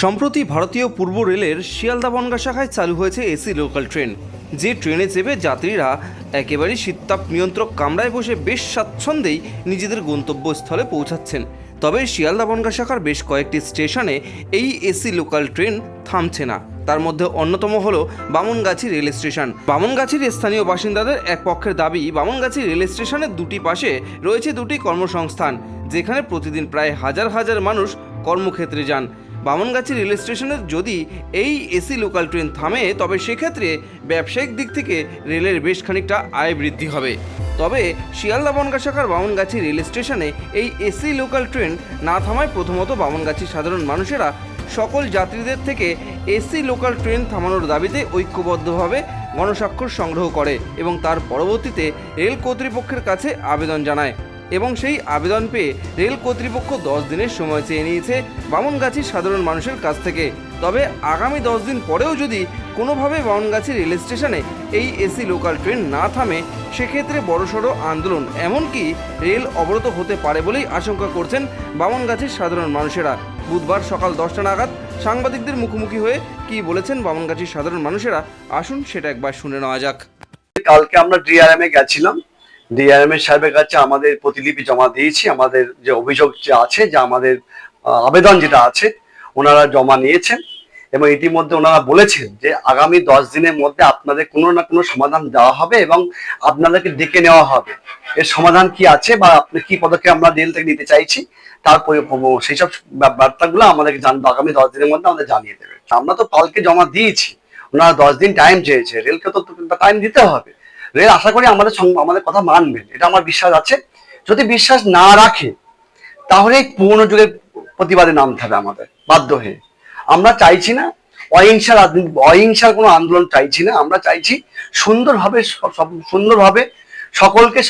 সম্প্রতি ভারতীয় পূর্ব রেলের শিয়ালদা বনগা শাখায় চালু হয়েছে এসি লোকাল ট্রেন। যে ট্রেনে চেপে যাত্রীরা একেবারেই শীততাপ নিয়ন্ত্রক কামরায় বসে বেশ স্বাচ্ছন্দ্যেই নিজেদের গন্তব্যস্থলে পৌঁছাচ্ছেন। তবে শিয়ালদা বনগা শাখার বেশ কয়েকটি স্টেশনে এই এসি লোকাল ট্রেন থামছে না। তার মধ্যে অন্যতম হল বামনগাছি রেল স্টেশন। বামনগাছির স্থানীয় বাসিন্দাদের এক পক্ষের দাবি, বামনগাছি রেল স্টেশনের দুটি পাশে রয়েছে দুটি কর্মসংস্থান, যেখানে প্রতিদিন প্রায় হাজার হাজার মানুষ কর্মক্ষেত্রে যান। বামনগাছি রেল স্টেশনের যদি এই এসি লোকাল ট্রেন থামে, তবে সেক্ষেত্রে ব্যবসায়িক দিক থেকে রেলের বেশ খানিকটা আয় বৃদ্ধি হবে। তবে শিয়ালদা বনগা শাখার বামনগাছি রেল স্টেশনে এই এসি লোকাল ট্রেন না থামায় প্রথমত বামনগাছি সাধারণ মানুষেরা। সকল যাত্রীদের থেকে এসি লোকাল ট্রেন থামানোর দাবিতে ঐক্যবদ্ধভাবে গণস্বাক্ষর সংগ্রহ করে এবং তার পরবর্তীতে রেল কর্তৃপক্ষের কাছে আবেদন জানায়। এবং সেই আবেদন পেয়ে রেল কর্তৃপক্ষ দশ দিনের সময় চেয়ে নিয়েছে বামনগাছির সাধারণ মানুষের কাছ থেকে। তবে আগামী দশ দিন পরেও যদি কোনোভাবে বামনগাছি রেল স্টেশনে এই এসি লোকাল ট্রেন না থামে, সেক্ষেত্রে বড়সড় আন্দোলন, এমনকি রেল অবরত হতে পারে বলেই আশঙ্কা করছেন বামনগাছির সাধারণ মানুষেরা। বুধবার সকাল দশটা নাগাদ সাংবাদিকদের মুখোমুখি হয়ে কি বলেছেন বামনগাছির সাধারণ মানুষেরা, আসুন সেটা একবার শুনে নেওয়া যাক। কালকে আমরা ডিআরএম এ গেছিলাম ডিআরএম এর সাহেবের কাছে আমাদের প্রতিলিপি জমা দিয়েছি। আমাদের যে অভিযোগ যে আছে, যে আমাদের আবেদন যেটা আছে, ওনারা জমা নিয়েছেন এবং ইতিমধ্যে ওনারা বলেছেন যে আগামী দশ দিনের মধ্যে আপনাদের কোনো না কোনো সমাধান দেওয়া হবে এবং আপনাদেরকে ডেকে নেওয়া হবে। এর সমাধান কি আছে বা আপনি কি পদক্ষেপ আমরা রেল থেকে নিতে চাইছি তারপরে সেই সব বার্তাগুলো আমাদেরকে জানব আগামী দশ দিনের মধ্যে আমাদের জানিয়ে দেবে। আমরা তো কালকে জমা দিয়েছি। ওনারা দশ দিন টাইম চেয়েছে। রেলকে তো টাইম দিতে হবে। রেল আশা করি আমাদের আমাদের কথা মানবেন এটা আমার বিশ্বাস আছে। যদি বিশ্বাস না রাখে, তাহলে এই পুরনো যুগের প্রতিবাদে নামতে হবে আমাদের, বাধ্য হয়ে। আমরা চাইছি না অহিংসা রাজনীতি, অহিংসার কোনো আন্দোলন চাইছি না, আমরা চাইছি সুন্দরভাবে সুন্দরভাবে সকলকে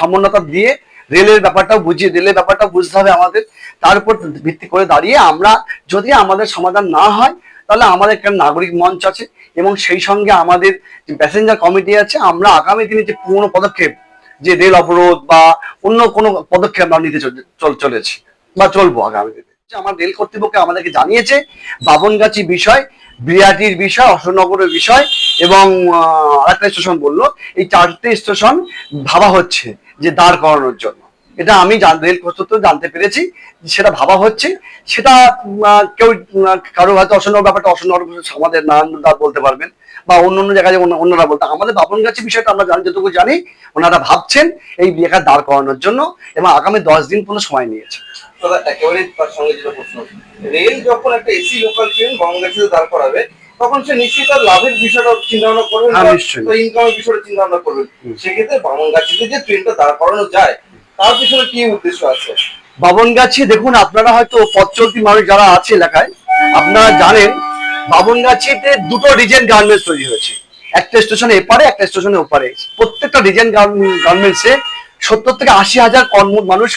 সমন্বতা দিয়ে রেলের ব্যাপারটাও বুঝিয়ে, রেলের ব্যাপারটাও বুঝতে হবে আমাদের। তার উপর ভিত্তি করে দাঁড়িয়ে আমরা যদি আমাদের সমাধান না হয় তাহলে আমাদের একটা নাগরিক মঞ্চ আছে? এবং সেই সঙ্গে আমাদের যে প্যাসেঞ্জার কমিটি আছে, আমরা আগামী দিনে যে পুরনো পদক্ষেপ, যে রেল অবরোধ বা অন্য কোনো পদক্ষেপ আমরা নিতে চল- চল, চলেছি বা চলবো আগামী দিনে। আমার রেল কর্তৃপক্ষ আমাদেরকে জানিয়েছে বাবনগাছি বিষয়, বিরাটির বিষয়, অশোকনগরের বিষয় এবং আরেকটা স্টেশন বলল, এই চারটে স্টেশন ভাবা হচ্ছে যে দাঁড় করানোর জন্য। এটা আমি রেল কর্তৃপক্ষ জানতে পেরেছি সেটা ভাবা হচ্ছে। সেটা কেউ কারও হয়তো অশোকনগর ব্যাপারটা অশোকনগর আমাদের নারায়ণদা বলতে পারবেন বা অন্য অন্য জায়গায় অন্যরা বলতে আমাদের বাবনগাছি বিষয়টা আমরা জানি যতটুকু জানি ওনারা ভাবছেন এই জায়গা দাঁড় করানোর জন্য এবং আগামী দশ দিন পর্যন্ত সময় নিয়েছে। দাদা একেবারে তার সঙ্গে যেটা প্রশ্ন রেল যখন একটা এসি লোকাল ট্রেন বঙ্গাচিতে দাঁড় করাবে তখন সে নিশ্চয়ই তার লাভের বিষয়টা চিন্তা ভাবনা করবেন হ্যাঁ, নিশ্চয়ই। ইনকামের বিষয়টা চিন্তা ভাবনা করবেন সেক্ষেত্রে বামনগাছিতে যে ট্রেনটা দাঁড় করানো যায় তার পিছনে কি উদ্দেশ্য আছে? বাবনগাছি দেখুন, আপনারা হয়তো পথ চলতি মানুষ যারা আছে এলাকায়, আপনারা জানেন দুটো রিজেন্ট গার্মেন্টস তৈরি হয়েছে। একটা স্টেশনে এপারে, একটা স্টেশনে ওপারে। প্রত্যেকটা রিজেন্ট গার্মেন্টসে সত্তর থেকে আশি হাজার কর্ম, মানুষ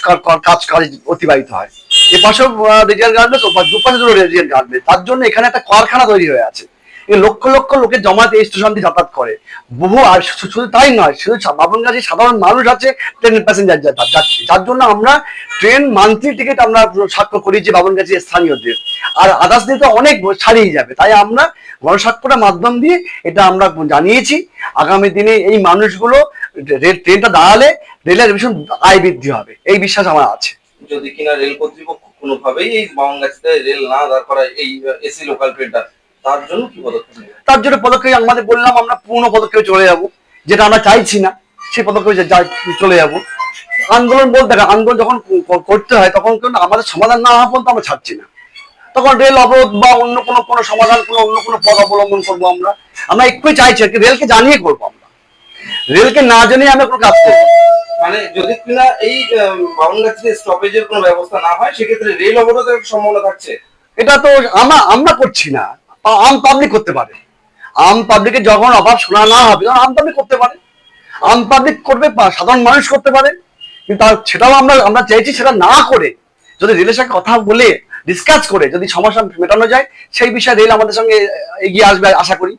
কাজ কাজ অতিবাহিত হয়। এপাশেও রিজেন্ট গার্মেন্টস দুপাশে দুটো রিজেন্ট গার্মেন্টস। তার জন্য এখানে একটা কারখানা তৈরি হয়ে আছে। লক্ষ লক্ষ লোকের জমাতে এই স্টেশন দিয়ে যাতায়াত করে। বহু আর শুধু তাই নয়, শুধু বাবনগাছি সাধারণ মানুষ আছে ট্রেন প্যাসেঞ্জার যাচ্ছে। যার জন্য আমরা ট্রেন মান্থলি টিকিট আমরা স্বাক্ষর করি যে বাবনগাছি স্থানীয়দের। আর আদার্স দিয়ে তো অনেক ছাড়িয়ে যাবে। তাই আমরা গণস্বাক্ষরের মাধ্যম দিয়ে এটা আমরা জানিয়েছি। আগামী দিনে এই মানুষগুলো রেল ট্রেনটা দাঁড়ালে রেলের ভীষণ আয় বৃদ্ধি হবে। এই বিশ্বাস আমার আছে। যদি কিনা রেল কর্তৃপক্ষ কোনোভাবেই এই বামনগাছিতে রেল না দাঁড় করায় এই এসি লোকাল ট্রেনটা তার জন্য কি পদক্ষেপ তার জন্য পদক্ষেপ আমাদের বললাম আমরা পূর্ণ পদক্ষেপে চলে যাব। যেটা আমরা চাইছি না সেই পদক্ষেপে চলে যাব। আন্দোলন বলতে আন্দোলন যখন করতে হয় তখন কিন্তু আমাদের সমাধান না হওয়া পর্যন্ত আমরা ছাড়ছি না। তখন রেল অবরোধ বা অন্য কোনো কোনো সমাধান কোনো অন্য কোনো পথ অবলম্বন করব আমরা। আমরা একটুই চাইছি আর কি রেলকে জানিয়ে করব আমরা। রেলকে না জানিয়ে আমরা কোনো কাজ করব মানে যদি কিনা এই বামনগাছিতে স্টপেজের কোনো ব্যবস্থা না হয় সেক্ষেত্রে রেল অবরোধের সম্ভাবনা থাকছে? এটা তো আমরা আমরা করছি না। আম পাবলিক করতে পারে। আম পাবলিকের যখন অভাব শোনা না হবে, তখন আম পাবলিক করতে পারে। আম পাবলিক করবে সাধারণ মানুষ করতে পারে। কিন্তু সেটাও আমরা আমরা চাইছি সেটা না করে, যদি রেলের সঙ্গে কথা বলে ডিসকাস করে, যদি সমস্যা মেটানো যায়, সেই বিষয়ে রেল আমাদের সঙ্গে এগিয়ে আসবে, আশা করি।